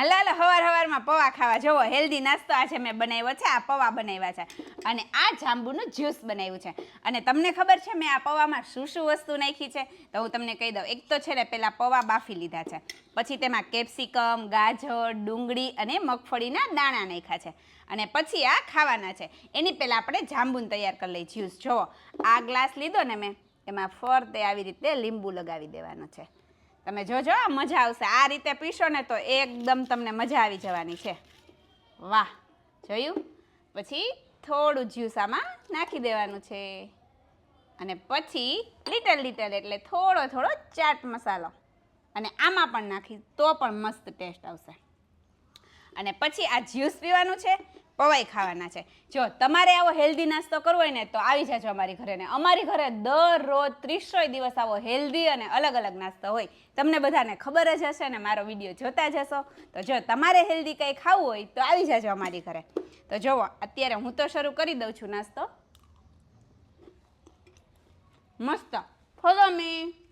હાલો હવાર હવારમાં પૌવા ખાવા. જુઓ હેલ્ધી નાસ્તો આજે મેં બનાવ્યો છે. આ પૌવા બનાવ્યા છે. અને આ જાંબુનું જ્યુસ બનાવ્યું છે. અને તમને ખબર છે, મેં આ પૌવામાં શું શું વસ્તુ નાખી છે? તો હું તમને કહી દઉં. એક તો છે ને પહેલાં પૌવા બાફી લીધા છે. પછી તેમાં કેપ્સિકમ, ગાજર, ડુંગળી અને મગફળીના દાણા નાખ્યા છે. અને પછી આ ખાવાના છે. એની પહેલાં આપણે જાંબુન તૈયાર કરી લઈએ જ્યુસ જુઓ, આ ગ્લાસ લીધો ને મેં, એમાં ફરતે આવી રીતે લીંબુ લગાવી દેવાનો છે. તમે જોજો, મજા આવશે. આ રીતે પીશો ને તો એકદમ તમને મજા આવી જવાની છે. વાહ, જોયું? પછી થોડું જ્યુસ આમાં નાખી દેવાનું છે. અને પછી લીટલ લીટલ એટલે થોડો થોડો ચાટ મસાલો. અને આમાં પણ નાખી તો પણ મસ્ત ટેસ્ટ આવશે. અને પછી આ જ્યુસ પીવાનું છે. પવાઈ ખાવાના છે. જો તમારે આવો હેલ્ધી નાસ્તો કરવો હોય ને તો આવી જાજો અમારી ઘરે ને. અમારી ઘરે દરરોજ ત્રીસોય દિવસ આવો હેલ્ધી અને અલગ અલગ નાસ્તો હોય. તમને બધાને ખબર જ હશે ને મારો વીડિયો જોતા જ હશો તો જો તમારે હેલ્ધી કંઈ ખાવું હોય તો આવી જાજો અમારી ઘરે. તો જુઓ અત્યારે હું તો શરૂ કરી દઉં છું નાસ્તો. મસ્ત. Follow me.